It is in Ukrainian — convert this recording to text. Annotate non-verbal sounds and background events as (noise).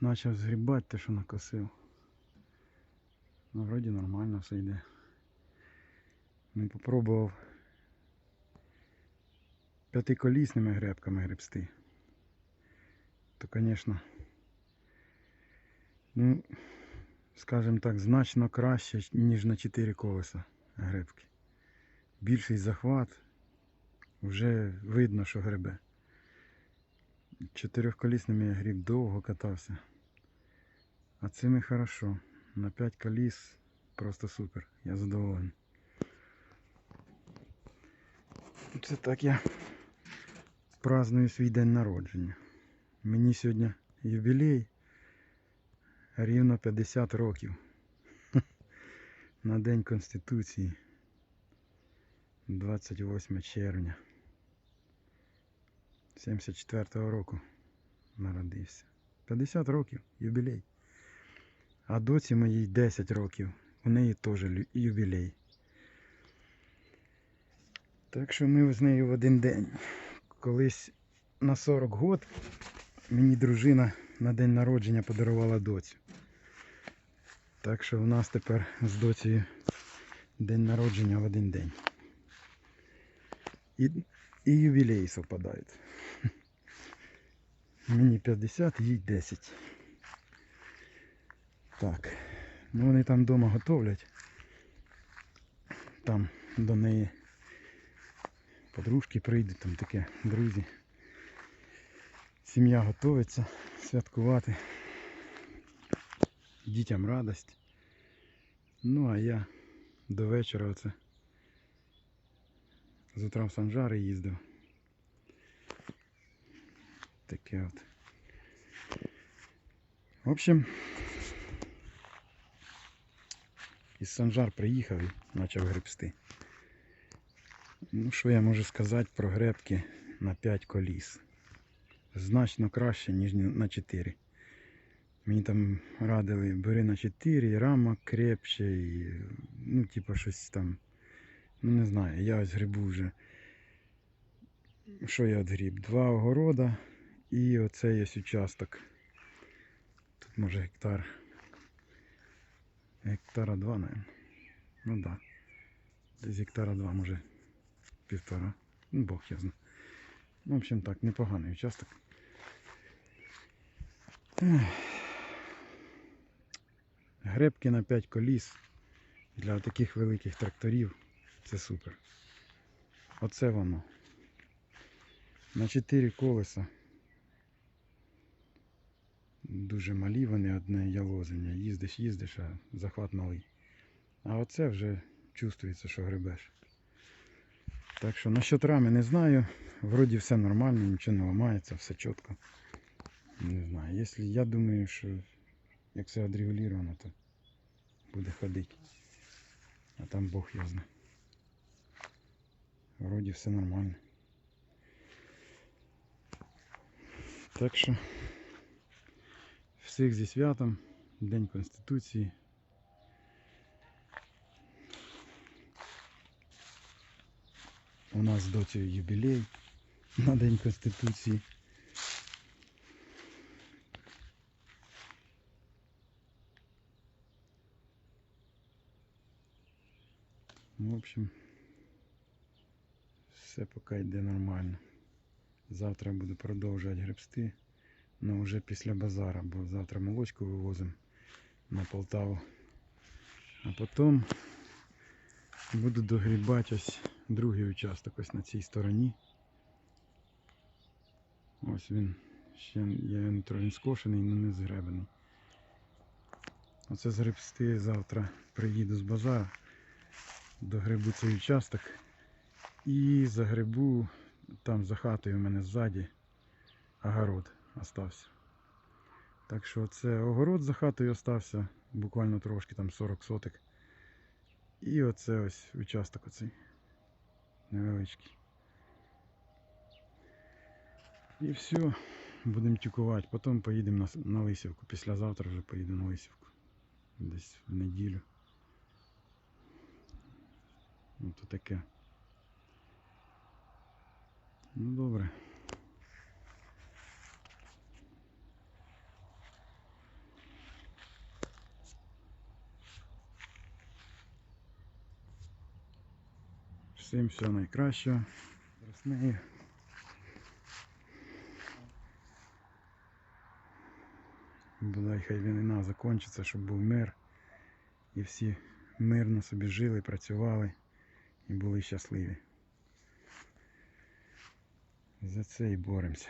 Почав згрібати те, що накосив. Ну, вроді нормально все йде. Ну, попробував п'ятиколісними гребками гребсти. То, звісно, ну, скажімо так, значно краще, ніж на 4 колеса гребки. Більший захват, вже видно, що гребе. Чотирьохколісними я гріб довго катався. А цими хорошо. На 5 коліс просто супер. Я задоволений. Це так я праздную свій день народження. Мені сьогодні юбілей рівно 50 років. (laughs) На День Конституції. 28 червня. 74-го року народився. 50 років, юбілей. А доці моїй 10 років. У неї теж юбілей. Так що ми з нею в один день. Колись на 40 год мені дружина на день народження подарувала доцю. Так що в нас тепер з доцею день народження в один день. І, і ювілеї совпадають. (laughs) Мені 50, їй 10. Так. Ну вони там вдома готовлять. Там до неї подружки прийдуть, там таке, друзі. Сім'я готується святкувати. Дітям радость. Ну а я до вечора оце з утра в Санжари їздив. Таке от. В общем, із Санжар приїхав і почав гребсти. Ну, що я можу сказати про гребки на 5 коліс? Значно краще, ніж на 4. Мені там радили, бери на 4, рама крепче, і, ну, типа щось там. Ну не знаю, я ось грибу вже. Що я от гріб? Два огорода і оцей ось участок. Тут може гектар. Гектара два, наверное. Ну так. Да. Десь гектара два, може півтора. Ну, Бог я знаю. Ну, в общем так, непоганий участок. Гребки на 5 коліс для таких великих тракторів це супер. Оце воно. На 4 колеса. Дуже малі вони одне ялозення. Їздиш, їздиш, а захват малий. А оце вже чувствується, що гребеш. Так що насчет рами не знаю. Вроді все нормально, нічого не ламається, все чітко. Не знаю. Якщо я думаю, що як все відрегулювано, то буде ходити. А там Бог його знає. Вроді все нормально. Так що всіх зі святом, День Конституції. У нас до цього юбілей на День Конституції. Ну, В общем, все поки йде нормально. Завтра буду продовжувати гребсти, але вже після базара, бо завтра молочку вивозимо на Полтаву. А потім буду догрібати ось другий участок ось на цій стороні. Ось він. Ще я трохи скошений, але не згребений. Оце згребсти завтра приїду з базара, догребу цей участок і загребу там за хатою у мене ззаді огород остався. Так що це огород за хатою остався, буквально трошки там 40 соток. І оце ось участок оцей невеличкий. І все, будемо тюкувати. Потім поїдемо на, на Лисівку. Післязавтра вже поїду на Лисівку. Десь в неділю. Ну таке. Ну добре. Всім всього найкращого. З нею. Бодай хай війна закінчиться, щоб був мир. І всі мирно собі жили, працювали і були щасливі. За це і боремося.